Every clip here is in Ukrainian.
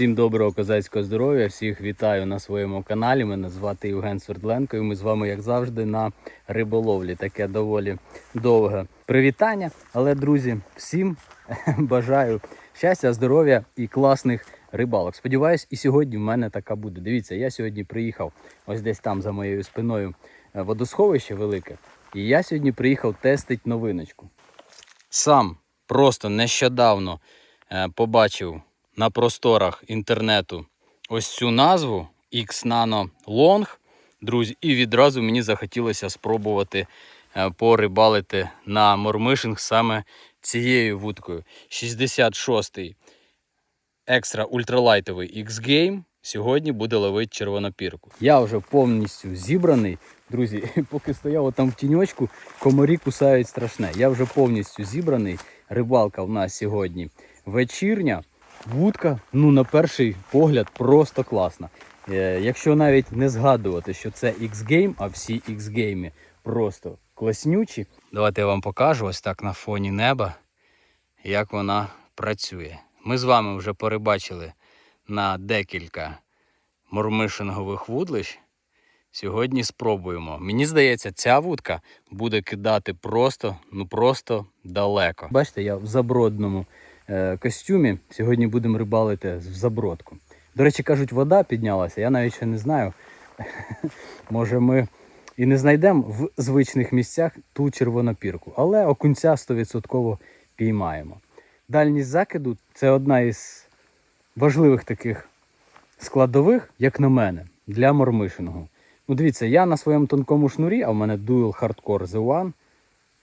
Всім доброго козацького здоров'я, всіх вітаю на своєму каналі. Мене звати Євген Свердленко і ми з вами, як завжди, на риболовлі. Таке доволі довге привітання. Але, друзі, всім бажаю щастя, здоров'я і класних рибалок. Сподіваюсь, і сьогодні в мене така буде. Дивіться, я сьогодні приїхав ось десь там за моєю спиною е, водосховище велике. І я сьогодні приїхав тестити новиночку. Сам просто нещодавно е, побачив на просторах інтернету ось цю назву X-Nano Long, друзі, і відразу мені захотілося спробувати е, порибалити на мормишинг саме цією вудкою. 66-й екстра ультралайтовий X-Game сьогодні буде ловити червонопірку. Я вже повністю зібраний. Друзі, поки стояв там в тіньочку, комарі кусають страшне. Я вже повністю зібраний. Рибалка в нас сьогодні вечірня. Вудка, ну на перший погляд, просто класна. Е, якщо навіть не згадувати, що це X-Game, а всі X-Game просто класнючі. Давайте я вам покажу ось так на фоні неба, як вона працює. Ми з вами вже перебачили на декілька мормишингових вудлищ. Сьогодні спробуємо. Мені здається, ця вудка буде кидати просто, ну просто далеко. Бачите, я в забродному костюмі. Сьогодні будемо рибалити в забродку. До речі, кажуть, вода піднялася. Я навіть ще не знаю. Може, ми і не знайдемо в звичних місцях ту червонопірку, але окунця 100% піймаємо. Дальність закиду це одна із важливих таких складових, як на мене, для мормишингу. Ну, дивіться, я на своєму тонкому шнурі, а в мене Dual Hardcore The One,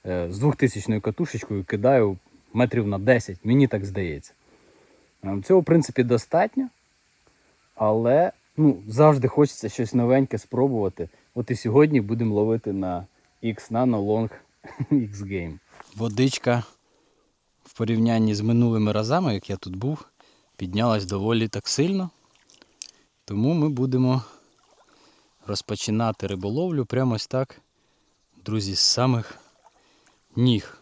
е, з 2000 катушечкою кидаю метрів на 10, мені так здається. Е, Цього, в принципі, достатньо, але ну, завжди хочеться щось новеньке спробувати. От і сьогодні будемо ловити на X Nano Long X Game. Водичка в порівнянні з минулими разами, як я тут був, піднялась доволі так сильно. Тому ми будемо розпочинати риболовлю прямо ось так, друзі, з самих ніг.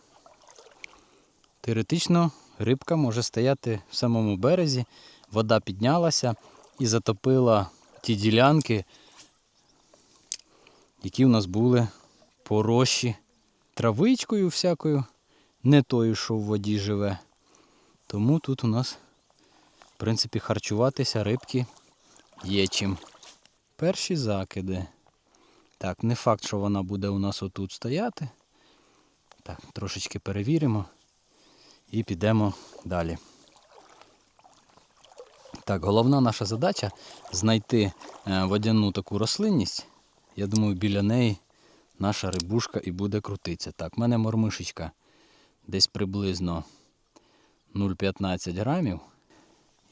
Теоретично рибка може стояти в самому березі, вода піднялася і затопила ті ділянки, які в нас були порощі травичкою всякою, не тою, що в воді живе. Тому тут у нас, в принципі, харчуватися рибки є чим. Перші закиди. Так, не факт, що вона буде у нас отут стояти. Так, трошечки перевіримо і підемо далі. Так, головна наша задача знайти е, водяну таку рослинність. Я думаю, біля неї наша рибушка і буде крутитися. Так, в мене мормишечка десь приблизно 0,15 грамів.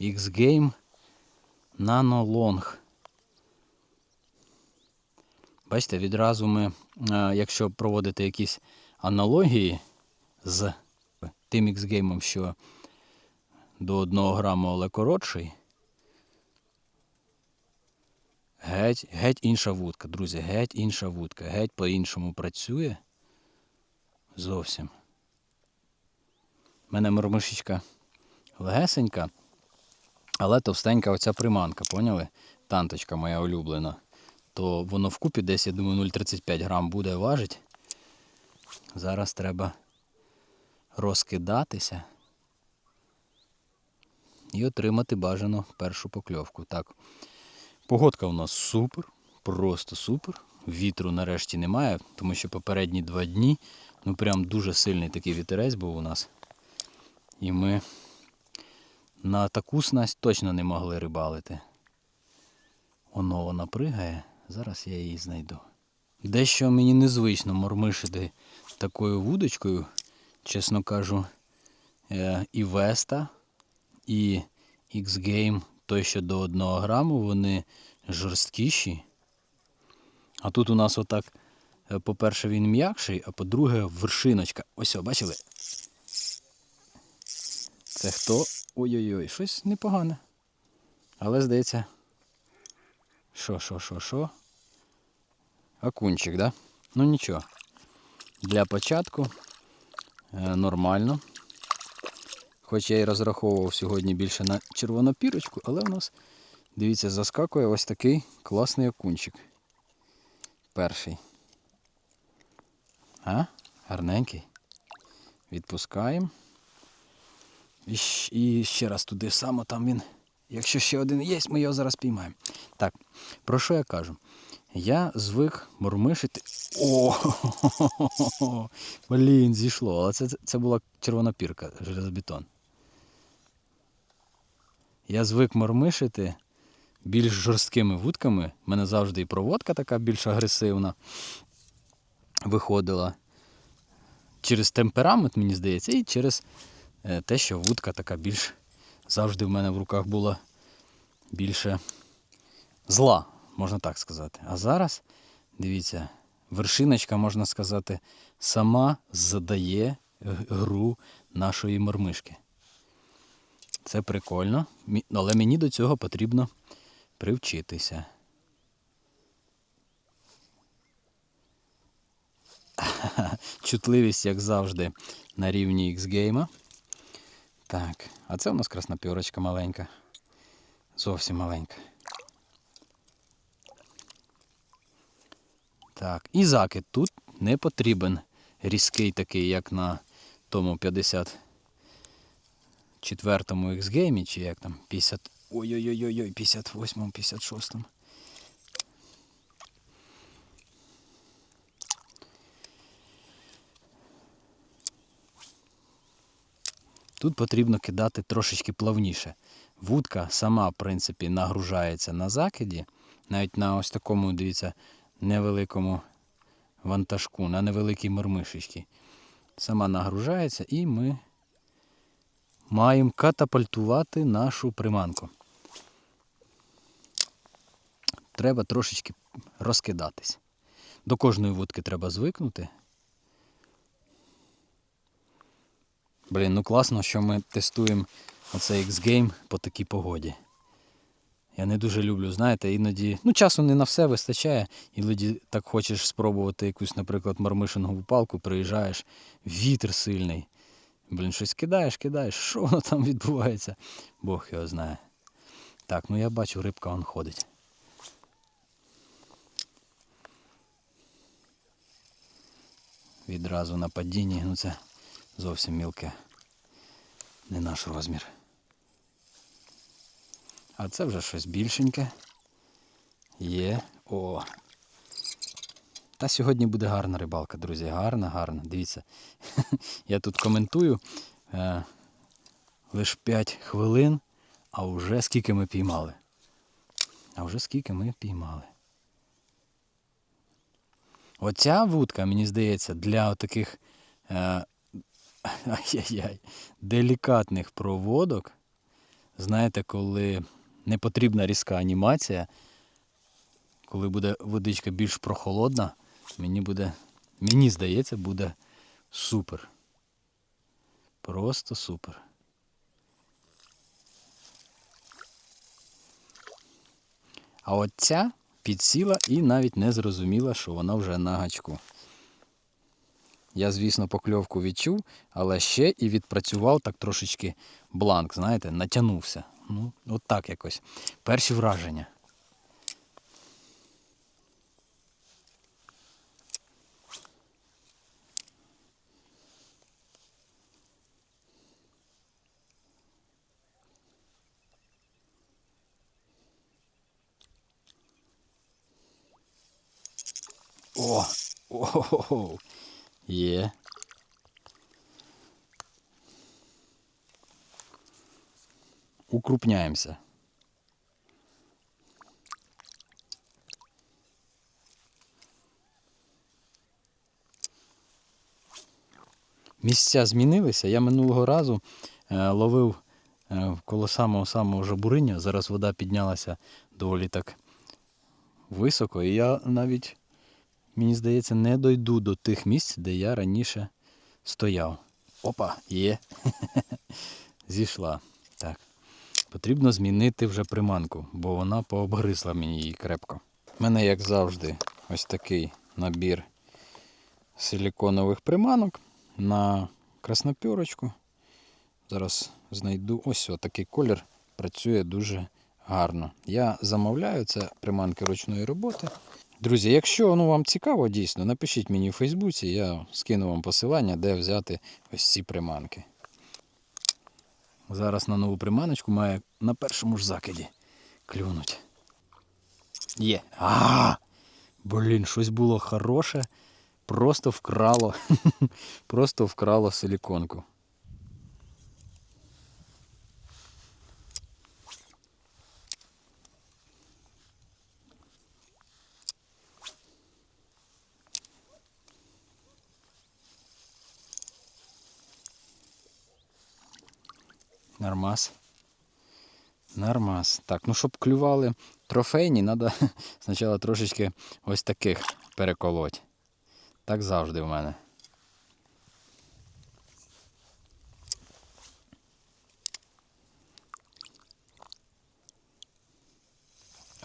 X-Game Nano Long. Бачите, відразу ми, е, якщо проводити якісь аналогії з тим X-геймом, що до 1 граму, але коротший, геть, геть інша вудка, друзі, геть інша вудка, геть по-іншому працює. Зовсім. У мене мормишечка легесенька, але товстенька оця приманка, поняли? Танточка моя улюблена то воно вкупі десь, я думаю, 0,35 грам буде важить. Зараз треба розкидатися і отримати бажану першу покльовку. Так, Погодка у нас супер, просто супер. Вітру нарешті немає, тому що попередні два дні ну прям дуже сильний такий вітерець був у нас. І ми на таку снасть точно не могли рибалити. Воно вона пригає. Зараз я її знайду. Дещо мені незвично мормишити такою вудочкою, чесно кажу, е, і Веста, і X-Game, той, що до 1 граму, вони жорсткіші. А тут у нас отак, е, по-перше, він м'якший, а по-друге, вершиночка. Ось, бачили? Це хто? Ой-ой-ой, щось непогане. Але здається. Що, що, що, що? Окунчик, да? Ну нічого. Для початку нормально. Хоч я і розраховував сьогодні більше на червону пірочку, але в нас, дивіться, заскакує ось такий класний окунчик. Перший. А? Гарненький. Відпускаємо. І, і ще раз туди само там він. Якщо ще один є, ми його зараз піймаємо. Так, про що я кажу? Я звик мурмишити. О, блін, зійшло. Але це, це була червона пірка, железобетон. Я звик мормишити більш жорсткими вудками. У мене завжди і проводка така більш агресивна виходила. Через темперамент, мені здається, і через е, те, що вудка така більш завжди в мене в руках була більше зла, можна так сказати. А зараз, дивіться, вершиночка, можна сказати, сама задає гру нашої мормишки. Це прикольно, але мені до цього потрібно привчитися. Чутливість, як завжди, на рівні X-гейма. Так, а це у нас краснопірочка маленька. Зовсім маленька. Так, і закид тут не потрібен різкий такий, як на тому 54-му X-геймі, чи як там 50. Ой-ой-ой, 58-му, 56-му. Тут потрібно кидати трошечки плавніше. Вудка сама, в принципі, нагружається на закиді, навіть на ось такому, дивіться, невеликому вантажку, на невеликій мормишечці. Сама нагружається і ми маємо катапультувати нашу приманку. Треба трошечки розкидатись. До кожної вудки треба звикнути. Блін, ну класно, що ми тестуємо оцей X-Game по такій погоді. Я не дуже люблю, знаєте, іноді. Ну, часу не на все вистачає. Іноді так хочеш спробувати якусь, наприклад, мармишингову палку, приїжджаєш, вітер сильний. Блін, щось кидаєш, кидаєш, що воно там відбувається? Бог його знає. Так, ну я бачу, рибка он ходить. Відразу на падінні, ну це зовсім мілке. Не наш розмір. А це вже щось більшеньке. Є. О. Та сьогодні буде гарна рибалка, друзі. Гарна, гарна. Дивіться. Я тут коментую. Е, лише 5 хвилин, а вже скільки ми піймали. А вже скільки ми піймали. Оця вудка, мені здається, для таких е, ай-яй-яй, делікатних проводок. Знаєте, коли не потрібна різка анімація, коли буде водичка більш прохолодна, мені буде, мені здається, буде супер. Просто супер. А от ця підсіла і навіть не зрозуміла, що вона вже на гачку. Я, звісно, покльовку відчув, але ще і відпрацював так трошечки бланк, знаєте, натягнувся. Ну, от так якось. Перші враження. О! О! Є. Укрупняємося. Місця змінилися. Я минулого разу е, ловив е, коло самого самого жабуриня. Зараз вода піднялася доволі так високо. І я навіть, мені здається, не дойду до тих місць, де я раніше стояв. Опа, є. Зійшла. Потрібно змінити вже приманку, бо вона пообгризла мені її крепко. У мене, як завжди, ось такий набір силіконових приманок на краснопірочку. Зараз знайду ось такий колір. Працює дуже гарно. Я замовляю це приманки ручної роботи. Друзі, якщо ну, вам цікаво дійсно, напишіть мені в Фейсбуці, я скину вам посилання, де взяти ось ці приманки. Зараз на нову приманочку має на першому ж закиді клюнуть. Є. А! Блін, щось було хороше. Просто вкрало. Просто вкрало силіконку. Нормас. Нормас. Так, ну щоб клювали трофейні, треба спочатку трошечки ось таких переколоть. Так завжди в мене.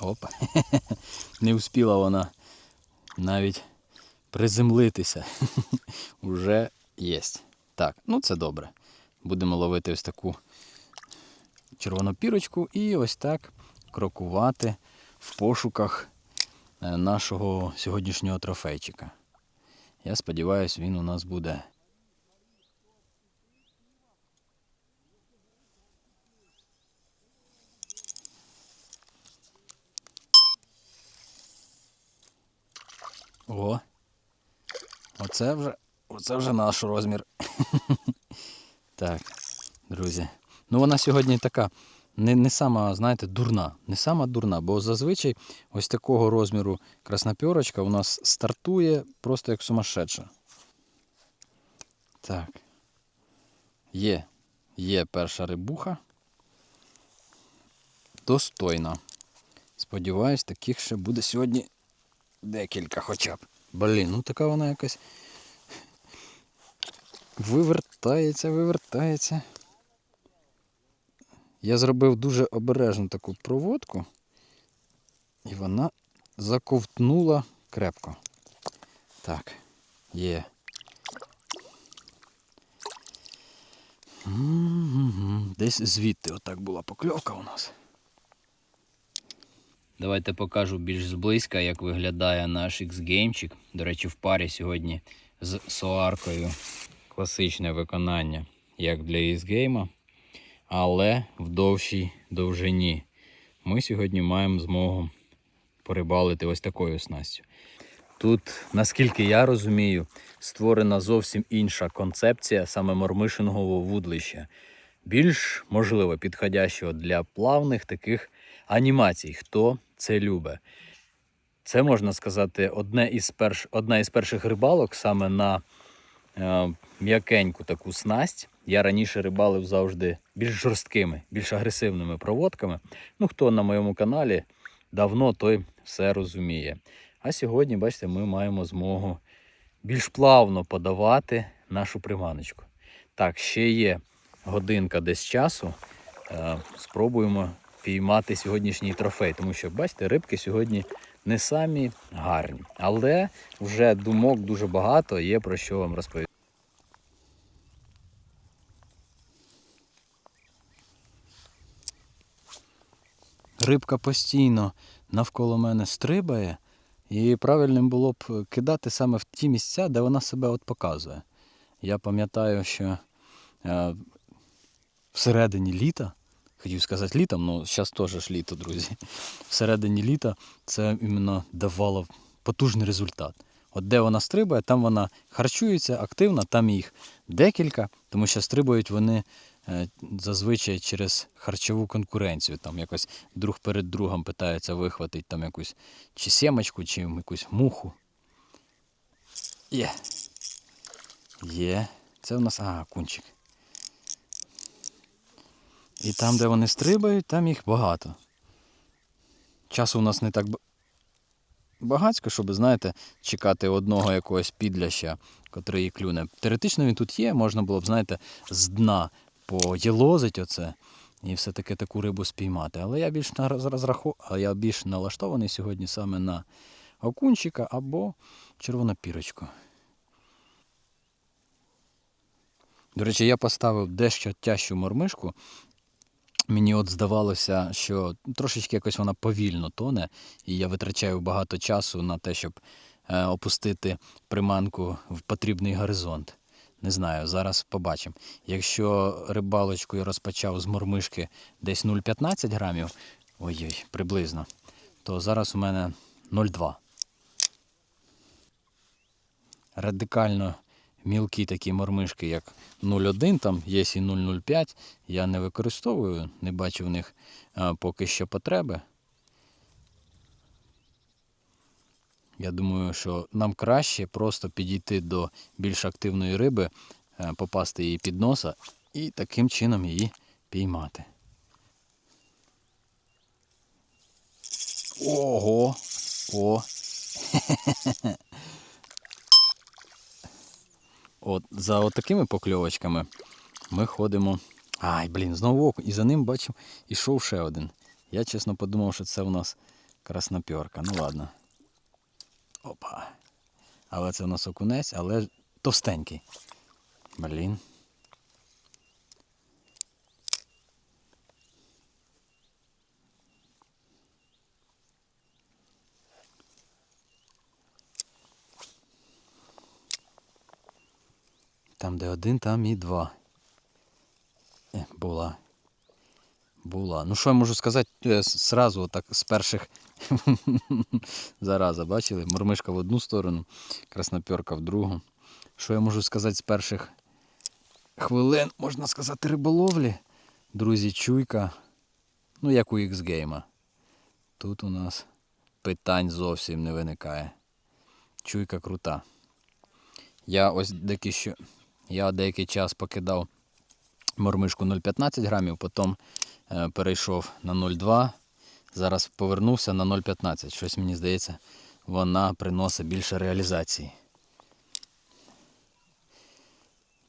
Опа. Не успіла вона навіть приземлитися. Уже єсть. Так, ну це добре. Будемо ловити ось таку червону пірочку і ось так крокувати в пошуках е, нашого сьогоднішнього трофейчика. Я сподіваюся, він у нас буде. О! Оце вже, оце вже наш розмір. Так, друзі. Ну вона сьогодні така не, не сама, знаєте, дурна. Не сама дурна, бо зазвичай ось такого розміру краснопьорочка у нас стартує просто як сумасшедша. Так. Є. Є перша рибуха. Достойна. Сподіваюсь, таких ще буде сьогодні декілька хоча б. Блін, ну така вона якась. Вивертається, вивертається. Я зробив дуже обережну таку проводку, і вона заковтнула крепко. Так, є. Десь звідти отак була покльовка у нас. Давайте покажу більш зблизька, як виглядає наш X-геймчик. До речі, в парі сьогодні з соаркою. Класичне виконання, як для X-гейма, але в довшій довжині. Ми сьогодні маємо змогу порибалити ось такою снастю. Тут, наскільки я розумію, створена зовсім інша концепція саме мормишингового вудлища. Більш можливо підходящого для плавних таких анімацій, хто це любить. Це можна сказати одне із перш, одна із перших рибалок саме на е, м'якеньку таку снасть. Я раніше рибалив завжди більш жорсткими, більш агресивними проводками. Ну, хто на моєму каналі давно, той все розуміє. А сьогодні, бачите, ми маємо змогу більш плавно подавати нашу приманочку. Так, ще є годинка десь часу. Е, спробуємо піймати сьогоднішній трофей, тому що, бачите, рибки сьогодні не самі гарні. Але вже думок дуже багато, є про що вам розповісти. Рибка постійно навколо мене стрибає, і правильним було б кидати саме в ті місця, де вона себе от показує. Я пам'ятаю, що е, всередині літа, хотів сказати літом, але зараз теж ж літо, друзі. Всередині літа це іменно давало потужний результат. От де вона стрибає, там вона харчується активно, там їх декілька, тому що стрибають вони зазвичай через харчову конкуренцію. Там якось друг перед другом питаються вихватити там якусь чи сімочку, чи якусь муху. Є. Є. Це у нас. А, кунчик. І там, де вони стрибають, там їх багато. Часу у нас не так ба- багацько, щоб, знаєте, чекати одного якогось підляща, котрий клюне. Теоретично він тут є, можна було б, знаєте, з дна поєлозить оце і все-таки таку рибу спіймати. Але я більш розраху... я більш налаштований сьогодні саме на окунчика або червонопірочку. До речі, я поставив дещо тяжчу мормишку. Мені от здавалося, що трошечки якось вона повільно тоне, і я витрачаю багато часу на те, щоб е, опустити приманку в потрібний горизонт. Не знаю, зараз побачимо. Якщо рибалочку я розпочав з мормишки десь 0,15 грамів, ой-ой, приблизно, то зараз у мене 0,2. Радикально мілкі такі мормишки, як 0,1, там є і 0,05, я не використовую, не бачу в них поки що потреби. Я думаю, що нам краще просто підійти до більш активної риби, е, попасти її під носа і таким чином її піймати. Ого! О! От за от такими покльовочками ми ходимо. Ай, блін, знову окунь. І за ним бачив, ішов ще один. Я чесно подумав, що це у нас красноперка. Ну ладно. Опа. Але це у нас окунець, але товстенький. Блін. Там, де один, там і два. Е, була. Була. Ну що я можу сказати е, с- сразу, так з перших зараза, бачили? Мормишка в одну сторону, красноперка в другу. Що я можу сказати з перших хвилин, можна сказати, риболовлі. Друзі, чуйка. Ну, як у X-гейма. Тут у нас питань зовсім не виникає. Чуйка крута. Я ось деякий, що, я деякий час покидав мормишку 0,15 грамів, потім е, перейшов на 0,2. Зараз повернувся на 0,15. Щось мені здається, вона приносить більше реалізації.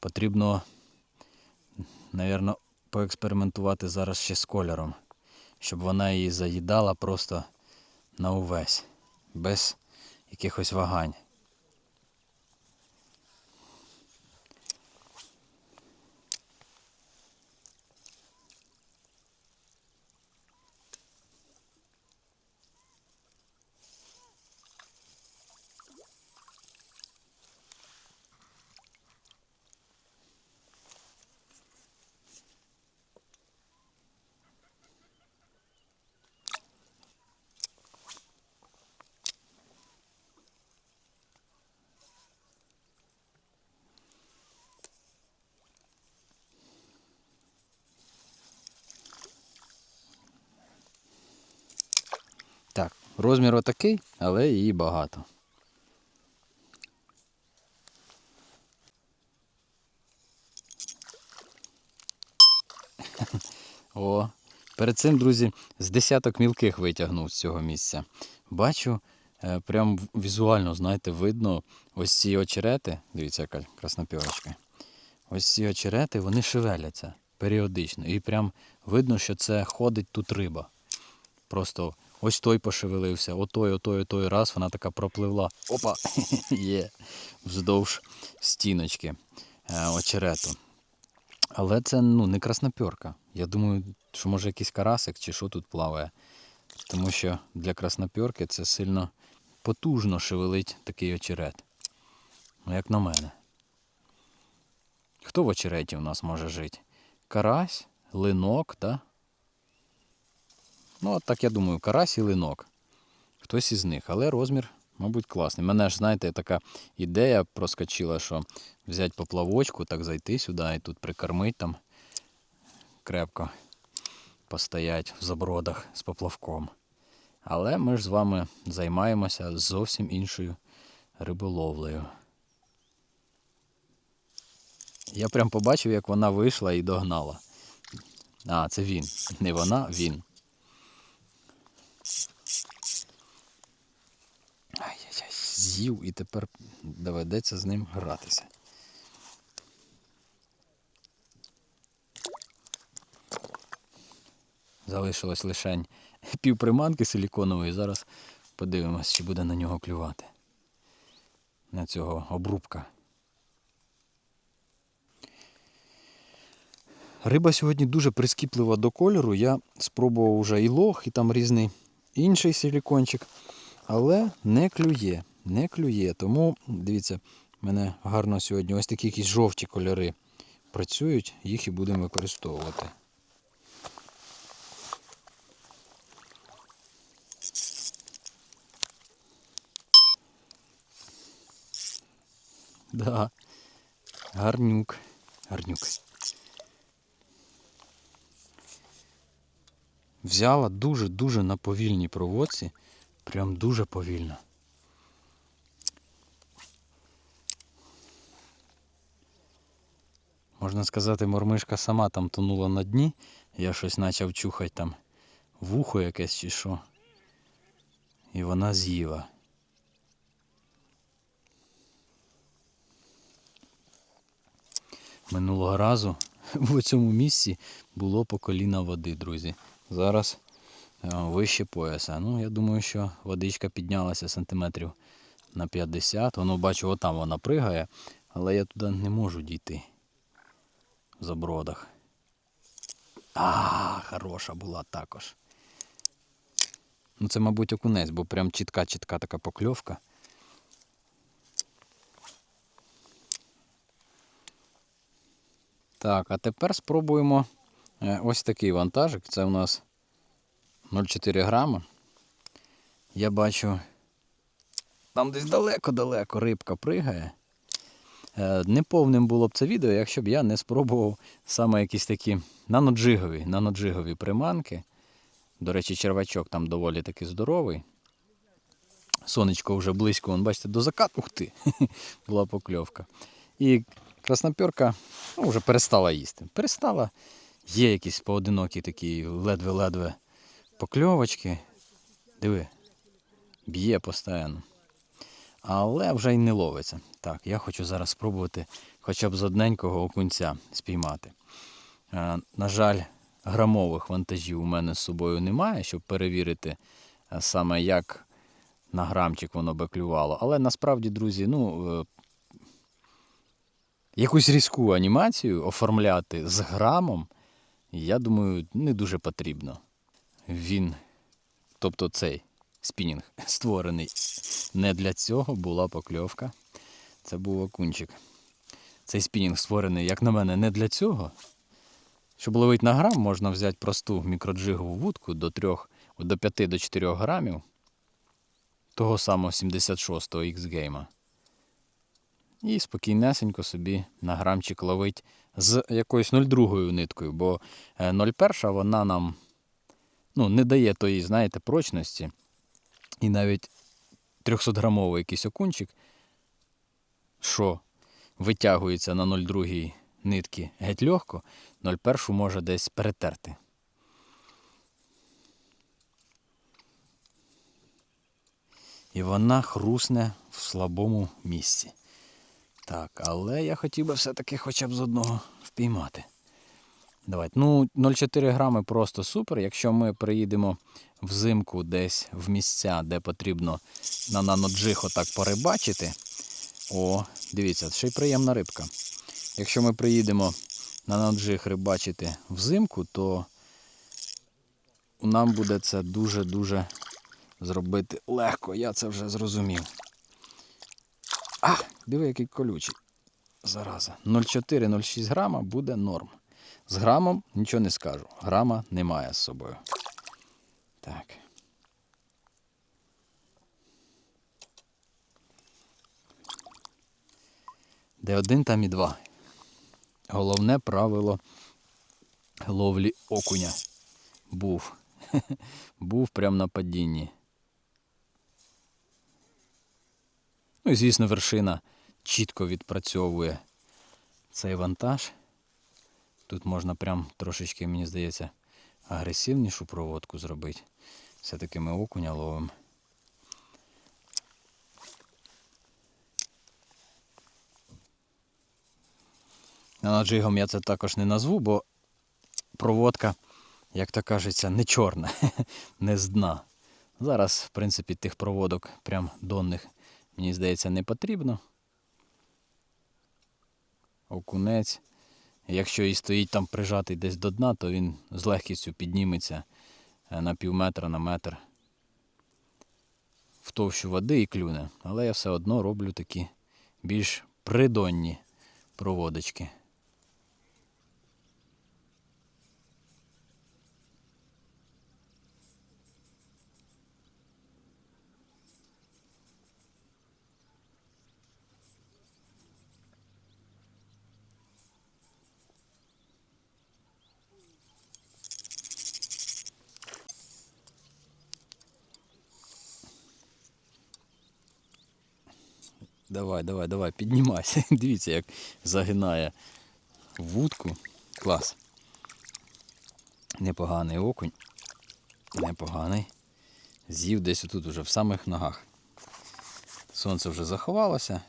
Потрібно, напевно, поекспериментувати зараз ще з кольором, щоб вона її заїдала просто на увесь, без якихось вагань. Так, розмір отакий, але її багато. О, перед цим, друзі, з десяток мілких витягнув з цього місця. Бачу, е, прям візуально, знаєте, видно ось ці очерети. Дивіться, яка краснопірочка. Ось ці очерети, вони шевеляться періодично. І прям видно, що це ходить тут риба. Просто ось той пошевелився, отой, отой, отой раз вона така пропливла. Опа! Є вздовж стіночки е, очерету. Але це ну, не красноперка. Я думаю, що може якийсь карасик чи що тут плаває. Тому що для красноперки це сильно потужно шевелить такий очерет. Ну, як на мене. Хто в очереті у нас може жити? Карась, линок, да? Ну, от так я думаю, карась і линок. Хтось із них, але розмір, мабуть, класний. Мене ж, знаєте, така ідея проскочила, що взяти поплавочку, так зайти сюди і тут прикормити там крепко постоять в забродах з поплавком. Але ми ж з вами займаємося зовсім іншою риболовлею. Я прям побачив, як вона вийшла і догнала. А, це він. Не вона, він. Ай-яй-яй, з'їв і тепер доведеться з ним гратися. Залишилось лише пів приманки силіконової. Зараз подивимось, чи буде на нього клювати. На цього обрубка. риба сьогодні дуже прискіплива до кольору. Я спробував уже і лох, і там різний інший силікончик. Але не клює, не клює. Тому, дивіться, мене гарно сьогодні ось такі якісь жовті кольори працюють, їх і будемо використовувати. Да. Гарнюк. Гарнюк. Взяла дуже-дуже на повільній проводці. Прям дуже повільно. Можна сказати, мормишка сама там тонула на дні. Я щось почав чухати там вухо якесь чи що. І вона з'їла. Минулого разу в цьому місці було по коліна води, друзі. Зараз е, вище пояса. Ну, я думаю, що водичка піднялася сантиметрів на 50. Воно бачу, отам вона пригає, але я туди не можу дійти в забродах. А, хороша була також. Ну, це, мабуть, окунець, бо прям чітка-чітка така покльовка. Так, а тепер спробуємо ось такий вантажик. Це у нас 0,4 грама. Я бачу, там десь далеко-далеко рибка пригає. Е, Неповним було б це відео, якщо б я не спробував саме якісь такі наноджигові, наноджигові приманки. До речі, червачок там доволі таки здоровий. Сонечко вже близько, вон, бачите, до закату. Ух ти, була покльовка. І красноперка ну, вже перестала їсти. Перестала. Є якісь поодинокі такі ледве-ледве покльовочки. Диви, б'є постійно. Але вже й не ловиться. Так, я хочу зараз спробувати хоча б з одненького окунця спіймати. Е, на жаль, грамових вантажів у мене з собою немає, щоб перевірити е, саме як на грамчик воно би клювало. Але насправді, друзі, ну, е, якусь різку анімацію оформляти з грамом, я думаю, не дуже потрібно. Він, тобто цей спінінг, створений не для цього була покльовка. Це був окунчик. Цей спінінг створений, як на мене, не для цього. Щоб ловити на грам, можна взяти просту мікроджигову вудку до 3, до 5 до 4 грамів того самого 76-го X-гейма. І спокійнесенько собі на грамчик ловить з якоюсь 0,2 ниткою, бо е, 0,1 вона нам ну, не дає тої, знаєте, прочності. І навіть 300-грамовий якийсь окунчик, що витягується на 0,2 нитки геть легко, 0,1 може десь перетерти. І вона хрусне в слабому місці. Так, але я хотів би все-таки хоча б з одного впіймати. Давайте. Ну, 0,4 грами просто супер. Якщо ми приїдемо взимку десь в місця, де потрібно на наноджих отак порибачити. О, дивіться, ще й приємна рибка. Якщо ми приїдемо на наноджих рибачити взимку, то нам буде це дуже-дуже зробити легко. Я це вже зрозумів. А, диви, який колючий. Зараза. 0,4-0,6 грама буде норм. З грамом нічого не скажу. Грама немає з собою. Так. Де один, там і два. Головне правило ловлі окуня. Був. Був прямо на падінні. Ну і звісно, вершина чітко відпрацьовує цей вантаж. Тут можна прям трошечки, мені здається, агресивнішу проводку зробити. Все-таки ми окуня ловимо. Наджигом я це також не назву, бо проводка, як то кажеться, не чорна, не з дна. Зараз, в принципі, тих проводок прям донних, мені здається, не потрібно. Окунець Якщо і стоїть там прижатий десь до дна, то він з легкістю підніметься е, на пів метра, на метр в товщу води і клюне. Але я все одно роблю такі більш придонні проводочки. Давай, давай, давай, піднімайся. Дивіться, як загинає вудку. Клас. Непоганий окунь. Непоганий. З'їв десь отут уже в самих ногах. Сонце вже заховалося.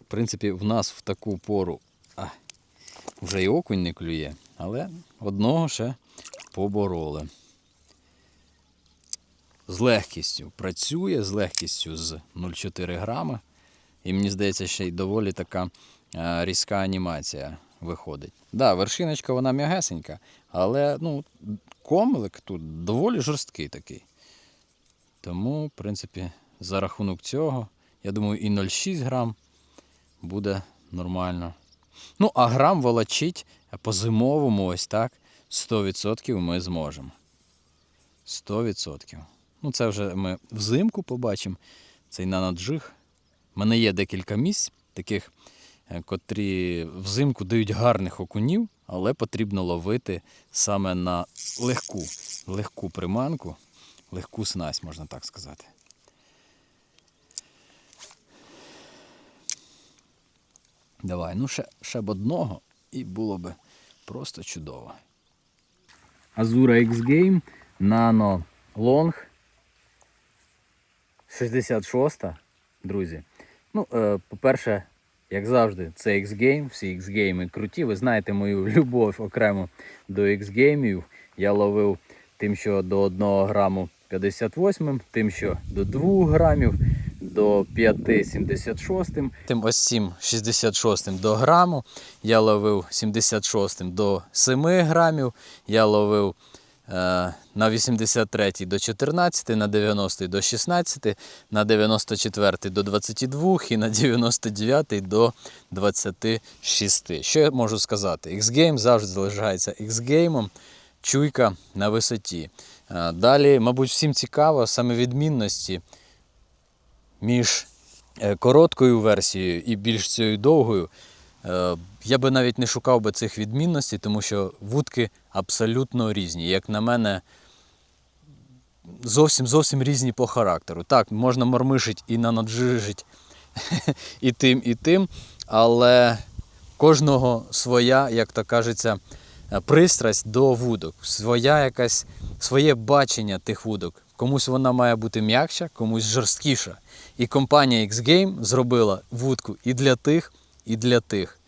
В принципі, в нас в таку пору а, вже і окунь не клює, але одного ще побороли з легкістю працює, з легкістю з 0,4 грама. І мені здається, ще й доволі така е, різка анімація виходить. Да, вершиночка вона м'ягесенька, але ну, комлик тут доволі жорсткий такий. Тому, в принципі, за рахунок цього, я думаю, і 0,6 грам буде нормально. Ну, а грам волочить по зимовому ось так 100% ми зможемо. 100%. Ну, це вже ми взимку побачимо. Цей наноджиг. У мене є декілька місць, таких, е, котрі взимку дають гарних окунів, але потрібно ловити саме на легку, легку приманку, легку снасть, можна так сказати. Давай, ну ще, ще б одного, і було би просто чудово. Azura X Game Nano Long 66, друзі. Ну, е, по-перше, як завжди, це X-Game, всі X-Game круті. Ви знаєте мою любов окремо до X-Game. Я ловив тим, що до 1 граму 58, тим, що до 2 грамів, до 5,76. Тим ось цим 66 до граму. Я ловив 76 до 7 грамів. Я ловив на 83 до 14, на 90 до 16, на 94 до 22 і на 99 до 26. Що я можу сказати? X-Game завжди залишається X-Game, чуйка на висоті. Е, Далі, мабуть, всім цікаво саме відмінності між е, короткою версією і більш цією довгою. Е, Я би навіть не шукав би цих відмінностей, тому що вудки абсолютно різні. Як на мене, зовсім зовсім різні по характеру. Так, можна мормишить і наноджижить і тим, і тим, але кожного своя, як то кажеться, пристрасть до вудок, своя якась, своє бачення тих вудок. Комусь вона має бути м'якша, комусь жорсткіша. І компанія X-Game зробила вудку і для тих, і для тих.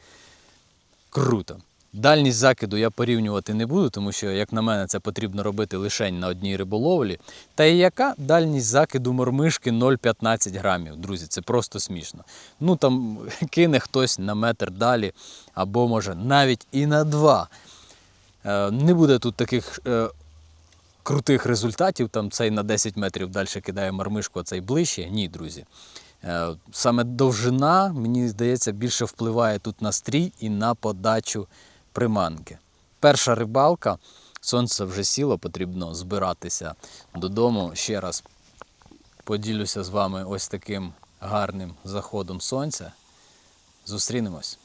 Круто. Дальність закиду я порівнювати не буду, тому що, як на мене, це потрібно робити лише на одній риболовлі. Та і яка дальність закиду мормишки 0,15 грамів, друзі, це просто смішно. Ну там кине хтось на метр далі, або може навіть і на два. Е, Не буде тут таких е, крутих результатів, там цей на 10 метрів далі кидає мармишку, а цей ближче. Ні, друзі. Е, Саме довжина, мені здається, більше впливає тут на стрій і на подачу приманки. Перша рибалка, сонце вже сіло, потрібно збиратися додому. Ще раз поділюся з вами ось таким гарним заходом сонця. Зустрінемось.